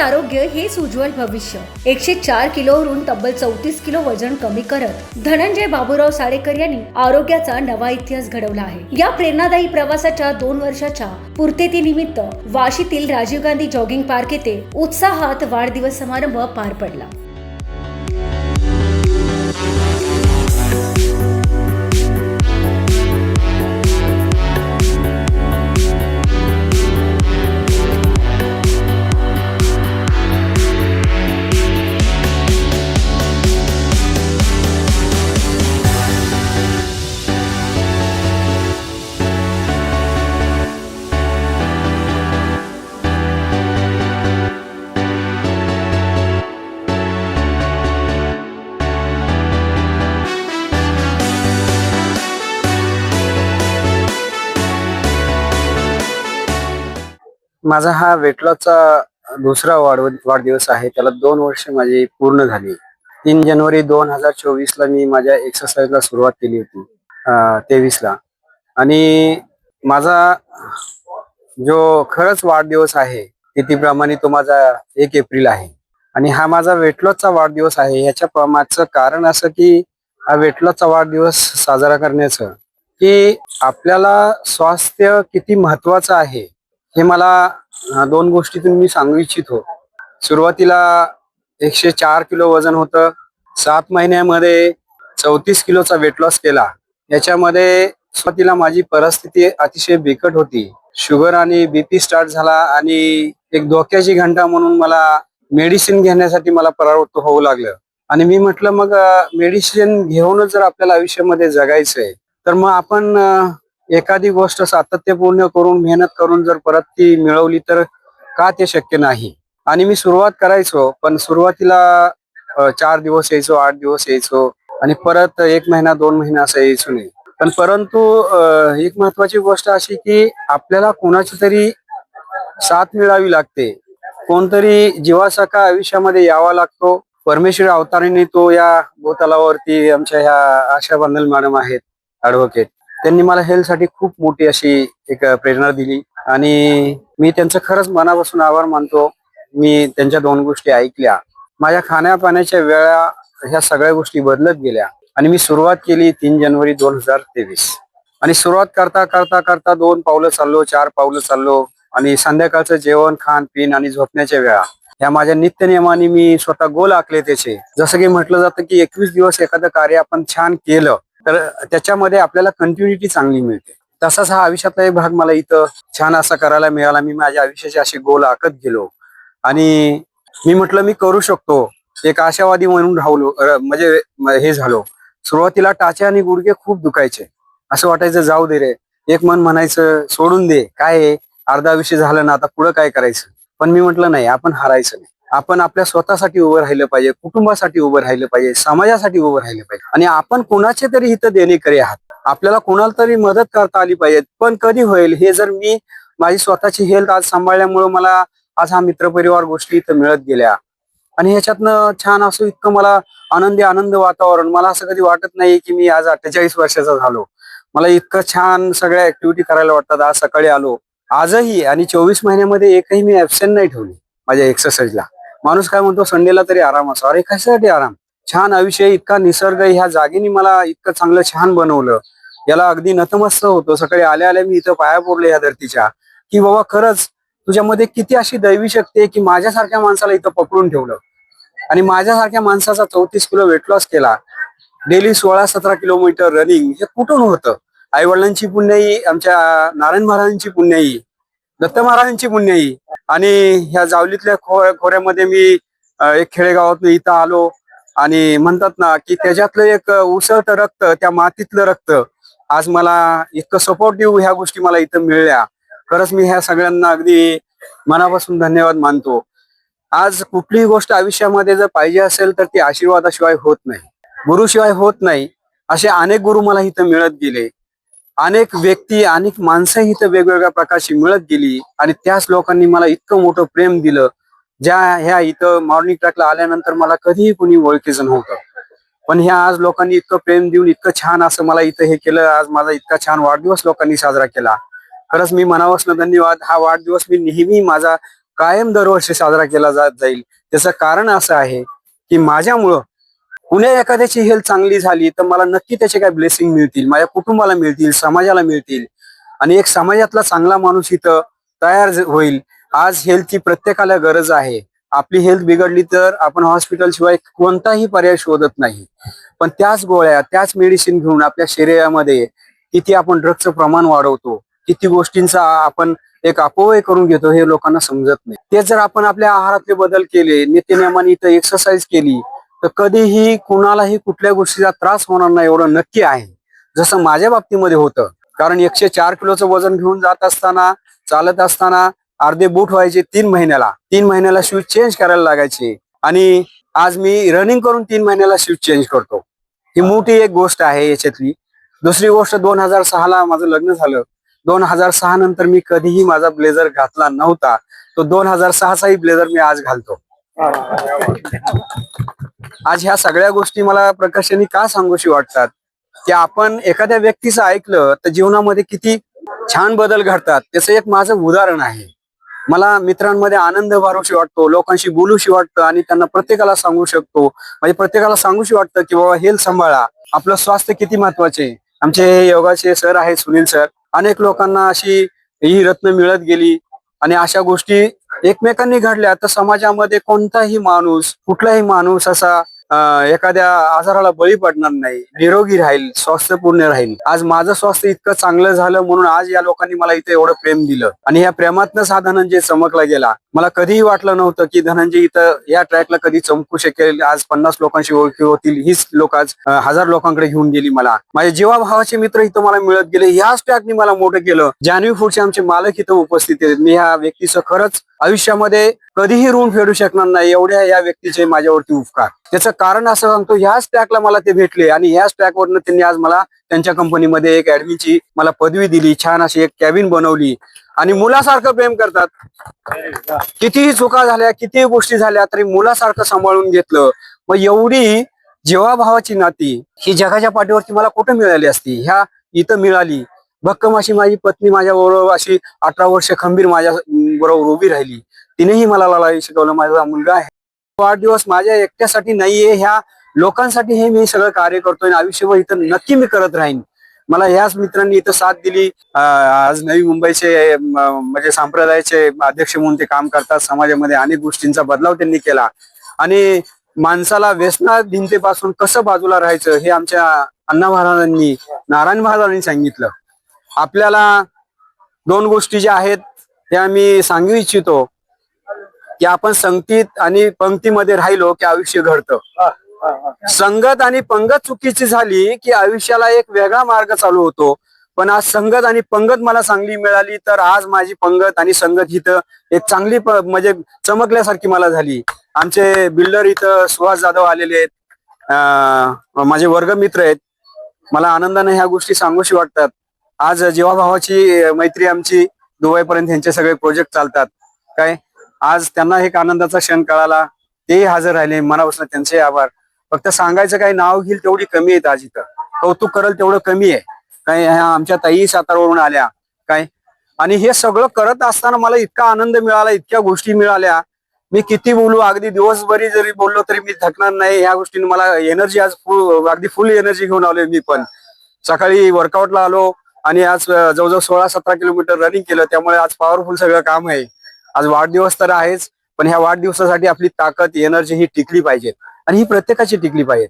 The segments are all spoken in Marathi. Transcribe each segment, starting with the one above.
आरोग्य हेच उज्ज्वल भविष्य. एकशे चार किलोवरून तब्बल चौतीस किलो वजन कमी करत धनंजय बाबूराव साडेकर यांनी आरोग्याचा नवा इतिहास घडवला आहे. या प्रेरणादायी प्रवासाच्या दोन वर्षाच्या पूर्ततेनिमित्त वाशीतील राजीव गांधी जॉगिंग पार्क येथे उत्साहात वाढदिवस समारंभ पार पडला. माझा हा वेटलॉसचा दुसरा वाढ वाढदिवस आहे. त्याला दोन वर्ष माझी पूर्ण झाली. तीन जानेवारी दोन हजार चोवीस ला मी माझ्या एक्सरसाइजला सुरुवात केली होती. तेवीस ला. आणि माझा जो खरंच वाढदिवस आहे तिथीप्रमाणे तो माझा एक एप्रिल आहे. आणि हा माझा वेटलॉसचा वाढदिवस आहे. ह्याच्या प्रमाणचं कारण असं की हा वेटलॉसचा वाढदिवस साजरा करण्याचं की आपल्याला स्वास्थ्य किती महत्वाचं आहे हे मला दोन गोष्टीतून मी सांगू इच्छितो. सुरुवातीला एकशे चार किलो वजन होतं. सात महिन्यामध्ये चौतीस किलोचा वेट लॉस केला. याच्यामध्ये सुरुवातीला माझी परिस्थिती अतिशय बिकट होती. शुगर आणि बीपी स्टार्ट झाला आणि एक धोक्याची घंटा म्हणून मला मेडिसिन घेण्यासाठी मला परावृत्त होऊ लागलं. आणि मी म्हटलं मग मेडिसिन घेऊनच जर आपल्याला आयुष्यामध्ये जगायचंय तर मग आपण एखादी गोष्ट सातत्यपूर्ण करून मेहनत करून जर परत ती मिळवली तर का ते शक्य नाही? आणि मी सुरुवात करायचो पण सुरुवातीला चार दिवस यायचो आठ दिवस यायचो आणि परत एक महिना दोन महिना असं यायचो नाही. पण परंतु एक महत्वाची गोष्ट अशी की आपल्याला कोणाची तरी साथ मिळावी लागते. कोणतरी जीवासाखा आयुष्यामध्ये यावा लागतो. परमेश्वर अवतारीने तो या भूतलावरती आमच्या ह्या आशा बंदल मॅडम आहेत ऍडव्होकेट त्यांनी मला हेल्थसाठी खूप मोठी अशी एक प्रेरणा दिली. आणि मी त्यांचं खरंच मनापासून आभार मानतो. मी त्यांच्या दोन गोष्टी ऐकल्या. माझ्या खाण्यापाण्याच्या वेळा ह्या सगळ्या गोष्टी बदलत गेल्या. आणि मी सुरुवात केली तीन जानेवारी दोन हजार तेवीस. आणि सुरुवात करता करता करता दोन पावलं चाललो चार पावलं चाललो. आणि संध्याकाळचं जेवण खान पिन आणि झोपण्याच्या वेळा. या माझ्या नित्यनियमाने मी स्वतः गोल आखले त्याचे. जसं की म्हटलं जातं की एकवीस दिवस एखादं कार्य आपण छान केलं तर त्याच्यामध्ये आपल्याला कंटिन्युटी चांगली मिळते. तसाच हा आयुष्यातला एक भाग मला इथं छान असा करायला मिळाला. मी माझ्या आयुष्याचे असे गोल आखत गेलो. आणि मी म्हटलं मी करू शकतो. एक आशावादी म्हणून राहलो म्हणजे हे झालो. सुरुवातीला टाचे आणि गुडघे खूप दुखायचे. असं वाटायचं जाऊ दे रे. एक मन म्हणायचं सोडून दे. काय अर्धा विषय झालं ना आता पुढं काय करायचं? पण मी म्हटलं नाही आपण हारायचं नाही. आपण आपल्या स्वतःसाठी उभं राहिलं पाहिजे कुटुंबासाठी उभं राहिलं पाहिजे समाजासाठी उभं राहिलं पाहिजे. आणि आपण कोणाचे तरी हित देणेकरी आहात. आपल्याला कोणाला तरी मदत करता आली पाहिजे पण कधी होईल हे जर मी माझी स्वतःची हेल्थ आज सांभाळल्यामुळे मला आज हा मित्रपरिवार गोष्टी इथं मिळत गेल्या. आणि ह्याच्यातनं छान असं इतकं मला आनंदी आनंद वातावरण मला असं कधी वाटत नाही की मी आज अठ्ठेचाळीस वर्षाचा झालो. मला इतकं छान सगळ्या ऍक्टिव्हिटी करायला वाटतात. आज सकाळी आलो. आजही आणि चोवीस महिन्यामध्ये एकही मी ऍबसेंट नाही ठेवली माझ्या एक्सरसाइजला माणूस काय म्हणतो संडेला तरी आराम असतो अरे कशासाठी आराम? छान आयुष्य इतका निसर्ग ह्या जागेने मला इतकं चांगलं छान बनवलं. याला अगदी नतमस्त होतो. सकाळी आल्या आल्या मी इथं पाया पडले या धरतीच्या. की बाबा खरंच तुझ्यामध्ये किती अशी दैवी शक्ती आहे की माझ्यासारख्या माणसाला इथं पकडून ठेवलं. आणि माझ्यासारख्या माणसाचा चौतीस किलो वेट लॉस केला. डेली सोळा सतरा किलोमीटर रनिंग हे कुठून होतं? आई वडिलांची पुण्याई आमच्या नारायण महाराजांची पुण्याई दत्त महाराजांची पुण्याई आणि ह्या जावलीतल्या खो खोऱ्यामध्ये मी एक खेडेगावात इथं आलो. आणि म्हणतात ना की त्याच्यातलं एक उसळतं रक्त त्या मातीतलं रक्त आज मला इतकं सपोर्टिव्ह ह्या गोष्टी मला इथं मिळल्या. खरंच मी ह्या सगळ्यांना अगदी मनापासून धन्यवाद मानतो. आज कुठलीही गोष्ट आयुष्यामध्ये जर पाहिजे असेल तर ती आशीर्वादाशिवाय होत नाही. गुरुशिवाय होत नाही. असे अनेक गुरु मला इथं मिळत गेले. अनेक व्यक्ती अनेक माणसं इथं वेगवेगळ्या प्रकारची मिळत गेली आणि त्याच लोकांनी मला इतकं मोठं प्रेम दिलं ज्या ह्या इथं मॉर्निंग ट्रॅकला आल्यानंतर मला कधीही कुणी ओळखीचं नव्हतं. पण ह्या आज लोकांनी इतकं प्रेम देऊन इतकं छान असं मला इथं हे केलं आज माझा इतका छान वाढदिवस लोकांनी साजरा केला. खरंच मी मनापासून धन्यवाद. हा वाढदिवस मी नेहमी माझा कायम दरवर्षी साजरा केला जात जाईल. त्याचं कारण असं आहे की माझ्यामुळं कुण्या एखाद्याची हेल्थ चांगली झाली तर मला नक्की त्याचे काय ब्लेसिंग मिळतील माझ्या कुटुंबाला मिळतील समाजाला मिळतील. आणि एक समाजातला चांगला माणूस इथं तयार होईल. आज हेल्थची प्रत्येकाला गरज आहे. आपली हेल्थ बिघडली तर आपण हॉस्पिटल शिवाय कोणताही पर्याय शोधत नाही. पण त्याच गोळ्या त्याच मेडिसिन घेऊन आपल्या शरीरामध्ये किती आपण ड्रगचं प्रमाण वाढवतो किती गोष्टींचा आपण एक अपव्यय करून घेतो हे लोकांना समजत नाही. तेच जर आपण आपल्या आहारातले बदल केले नित्यनियमाने इथं एक्सरसाइज केली तर कधीही कुणालाही कुठल्या गोष्टीचा त्रास होणार नाही एवढं नक्की आहे. जसं माझ्या बाबतीमध्ये होतं. कारण एकशे चार किलोचं वजन घेऊन जात असताना चालत असताना अर्धे बूट व्हायचे तीन महिन्याला. तीन महिन्याला शूज चेंज करायला लागायचे. आणि आज मी रनिंग करून तीन महिन्याला शूज चेंज करतो. ही मोठी एक गोष्ट आहे याच्यातली. दुसरी गोष्ट दोन हजार सहाला माझं लग्न झालं. दोन हजार सहा नंतर मी कधीही माझा ब्लेझर घातला नव्हता. तो दोन हजार सहाचाही ब्लेझर मी आज घालतो. आज ह्या सगळ्या गोष्टी मला प्रकर्षाने का सांगूशी वाटतात? की आपण एखाद्या व्यक्तीचं ऐकलं तर जीवनामध्ये किती छान बदल घडतात. त्याचं एक माझं उदाहरण आहे. मला मित्रांमध्ये आनंद भरूशी वाटतो लोकांशी बोलूशी वाटतं आणि त्यांना प्रत्येकाला सांगू शकतो. म्हणजे प्रत्येकाला सांगूशी वाटतं की बाबा हेल्थ सांभाळा. आपलं स्वास्थ्य किती महत्त्वाचे आमचे हे योगाचे सर आहेत सुनील सर. अनेक लोकांना अशी ही रत्न मिळत गेली. आणि अशा गोष्टी एकमेकांनी घडल्या तर समाजामध्ये कोणताही माणूस कुठलाही माणूस असा एखाद्या आजाराला बळी पडणार नाही. निरोगी राहील स्वास्थ्यपूर्ण राहील. आज माझं स्वास्थ्य इतकं चांगलं झालं म्हणून आज या लोकांनी मला इथे एवढं प्रेम दिलं. आणि या प्रेमातनं हा जे चमकला गेला. मला कधीही वाटलं नव्हतं की धनंजय इथं या ट्रॅकला कधी चमकू शकेल. आज पन्नास लोकांशी ओळखी होतील. हीच लोक आज हजार लोकांकडे घेऊन गेली मला. माझे जीवाभावाचे मित्र इथं मला मिळत गेले याच ट्रॅकनी मला मोठं केलं. जान्हवी फूडचे आमचे मालक इथं उपस्थित आहेत. मी ह्या व्यक्तीचं खरंच आयुष्यामध्ये कधीही ऋण फेडू शकणार नाही. एवढ्या या व्यक्तीचे माझ्यावरती उपकार. त्याचं कारण असं सांगतो ह्याच ट्रॅकला मला ते भेटले आणि ह्याच ट्रॅकवरनं त्यांनी आज मला त्यांच्या कंपनीमध्ये एक ऍडमिनची मला पदवी दिली. छान अशी एक कॅबिन बनवली. आणि मुलासारखं प्रेम करतात. कितीही चुका झाल्या कितीही गोष्टी झाल्या तरी मुलासारखं सांभाळून घेतलं. मग एवढी जेवाभावाची नाती ही जगाच्या पाठीवरती मला कुठं मिळाली असती? ह्या इथं मिळाली. भक्कम अशी माझी पत्नी माझ्या बरोबर अशी अठरा वर्ष खंबीर माझ्या बरोबर उभी राहिली. तिनेही मला लढाई शिकवलं. माझा मुलगा आहे. वाढदिवस माझ्या एकट्यासाठी नाहीये. ह्या लोकांसाठी हे मी सगळं कार्य करतोय आणि आयुष्यभर इथं नक्की मी करत राहीन. मला याच मित्रांनी इथं साथ दिली. आज नवी मुंबईचे म्हणजे संप्रदायाचे अध्यक्ष म्हणून ते काम करतात. समाजामध्ये अनेक गोष्टींचा बदलाव त्यांनी केला. आणि माणसाला व्यसना भिंतेपासून कसं बाजूला राहायचं हे आमच्या अण्णा महाराजांनी नारायण महाराजांनी सांगितलं. आपल्याला दोन गोष्टी ज्या आहेत त्या मी सांगू इच्छितो. की आपण संगतीत आणि पंक्तीमध्ये राहिलो की आयुष्य घडतं. संगत आणि पंगत चुकीची झाली की आयुष्याला एक वेगळा मार्ग चालू होतो. पण आज संगत आणि पंगत मला चांगली मिळाली तर आज माझी पंगत आणि संगत इथं एक चांगली म्हणजे चमकल्यासारखी मला झाली. आमचे बिल्डर इथं सुहास जाधव आलेले आहेत. माझे वर्गमित्र आहेत. मला आनंदाने ह्या गोष्टी सांगूशी वाटतात. आज जीवाभावाची मैत्री आमची दुबईपर्यंत ह्यांचे सगळे प्रोजेक्ट चालतात. काय? आज त्यांना एक आनंदाचा क्षण कळाला. तेही हजर राहिले. मनापासून त्यांचे आभार. फक्त सांगायचं काही नाव घेईल तेवढी कमी आहेत आज इथं कौतुक करल तेवढं कमी आहे. काय आमच्या ताई सातारवरून आल्या. काय? आणि हे सगळं करत असताना मला इतका आनंद मिळाला इतक्या गोष्टी मिळाल्या. मी किती बोलू अगदी दिवसभरी जरी बोललो तरी मी थकणार नाही. ह्या गोष्टीने मला एनर्जी आज फुल अगदी फुल एनर्जी घेऊन आलोय मी पण. सकाळी वर्कआउटला आलो आणि आज जवळजवळ सोळा सतरा किलोमीटर रनिंग केलं. त्यामुळे आज पॉवरफुल सगळं काम आहे. आज वाढदिवस तर आहेच पण ह्या वाढदिवसासाठी आपली ताकद एनर्जी ही टिकली पाहिजे. आणि ही प्रत्येकाची टिकली पाहिजे.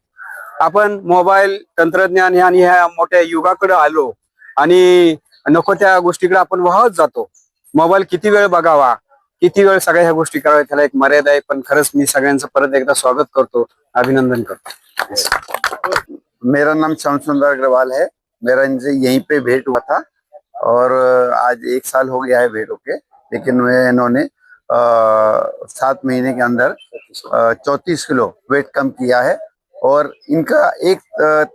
आपण मोबाईल तंत्रज्ञान आणि ह्या मोठ्या युगाकडे आलो आणि नको त्या गोष्टीकडे आपण वाहत जातो. मोबाईल किती वेळ बघावा किती वेळ सगळ्या ह्या गोष्टी कराव्या त्याला एक मर्यादा आहे पण खरंच मी सगळ्यांचं परत एकदा स्वागत करतो अभिनंदन करतो. मेरा नाम श्याम सुंदर अग्रवाल है मेरा इनसे यहीं पे भेंट हुआ था और आज एक साल हो गया है भेंट होके लेकिन इन्होंने सात महीने के अंदर चौतीस किलो वेट कम किया है और इनका एक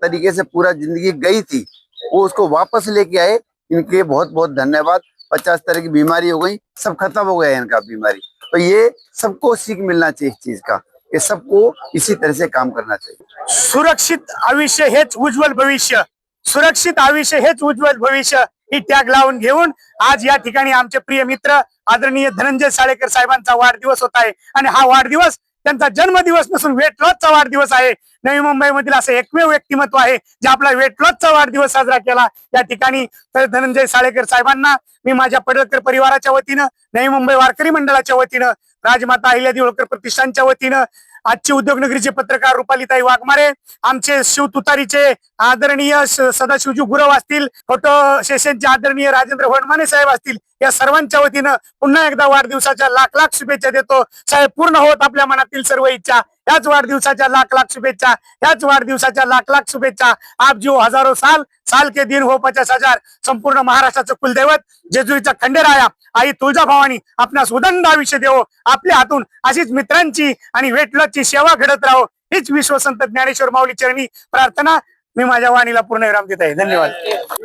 तरीके से पूरा ज़िंदगी गई थी, वो उसको वापस लेके आए। इनके बहुत बहुत धन्यवाद। पचास तरह की बीमारी हो गई, सब खत्म हो गया है इनका बीमारी। तो ये सबको सीख मिलना चाहिए इस चीज़ का, कि सबको इसी तरह से काम करना चाहिए। सुरक्षित आयुष्य हेच उज्ज्वल भविष्य। सुरक्षित आयुष्य हेच उज्ज्वल भविष्य। ही टॅग लावून घेऊन आज या ठिकाणी आमचे प्रिय मित्र आदरणीय धनंजय साळेकर साहेबांचा वाढदिवस होत आहे. आणि हा वाढदिवस त्यांचा जन्मदिवस नसून वेट लॉसचा वाढदिवस आहे. नवी मुंबईमधील असं एकमेव व्यक्तिमत्व आहे जे आपला वेट लॉसचा वाढदिवस साजरा केला. या ठिकाणी तर धनंजय साळेकर साहेबांना मी माझ्या पडळकर परिवाराच्या वतीनं नवी मुंबई वारकरी मंडळाच्या वतीनं राजमाता अहिल्यादी होळकर प्रतिष्ठानच्या वतीनं आजचे उद्योगनगरीचे पत्रकार रुपालीताई वाघमारे आमचे शिव तुतारीचे आदरणीय सदाशिवजी गुरव असतील फोटो सेशनचे आदरणीय राजेंद्र वडमाने साहेब असतील या सर्वांच्या वतीनं पुन्हा एकदा वाढदिवसाच्या लाख लाख शुभेच्छा देतो. साहेब पूर्ण होत आपल्या मनातील सर्व इच्छा. याच वाढदिवसाच्या लाख लाख शुभेच्छा याच वाढदिवसाच्या लाख लाख शुभेच्छा. आप जीव हजारो साल साल के दिन हो पचास हजार. संपूर्ण महाराष्ट्राचं कुलदैवत जेजुरीचा खंडेराया आई तुळजाभवानी आपणास उदंड आयुष्य देवो. आपल्या हातून अशीच मित्रांची आणि वेट सेवा घडत राहो. हीच विश्वसंत ज्ञानेश्वर माऊली चरणी प्रार्थना. मी माझ्या वाणीला पूर्ण विराम देत आहे. धन्यवाद.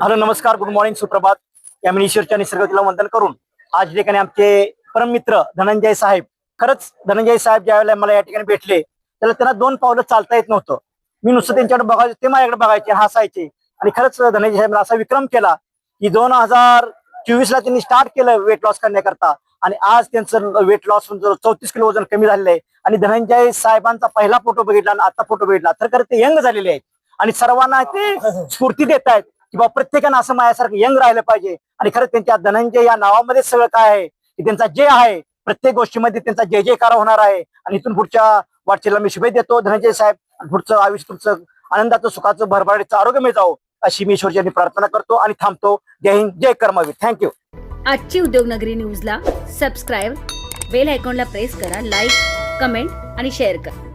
हॅलो नमस्कार. गुड मॉर्निंग सुप्रभात. या ईश्वरच्या निसर्गाला वंदन करून आज ठिकाणी आमचे परममित्र धनंजय साहेब खरंच धनंजय साहेब ज्यावेळेला मला या ठिकाणी भेटले त्याला त्यांना दोन पावलं चालता येत नव्हतं. मी नुसतं त्यांच्याकडे बघायचं ते माझ्याकडे बघायचे हसायचे. आणि खरंच धनंजय साहेब असा विक्रम केला की दोन हजार चोवीस ला त्यांनी स्टार्ट केलं वेट लॉस करण्याकरता. आणि आज त्यांचं वेट म्हणजे लॉस चौतीस किलो वजन कमी झालेलं आहे. आणि धनंजय साहेबांचा पहिला फोटो बघितला आणि आता फोटो बघितला. तर खरं ते यंग झालेले आहेत. आणि सर्वांना ते स्फूर्ती देत आहेत. की बाबा प्रत्येकानं असं माझ्यासारखं यंग राहिलं पाहिजे. आणि खरं त्यांच्या धनंजय या नावामध्ये सगळं काय आहे? की त्यांचा जे आहे प्रत्येक गोष्टीमध्ये त्यांचा जय जयकार होणार आहे. आणि इथून पुढच्या वाटचीला मी शुभेच्छा देतो धनंजय साहेब. पुढचं आयुष्य तुमचं आनंदाचं सुखाचं भरभराटीचं आरोग्य मिळावं अशी मी ईश्वरची प्रार्थना करतो आणि थांबतो. जय हिंद जय कर्मवीर. थँक्यू आजची उद्योगनगरी न्यूजला सबस्क्राईब बेल आयकॉनला प्रेस करा लाईक कमेंट आणि शेअर करा.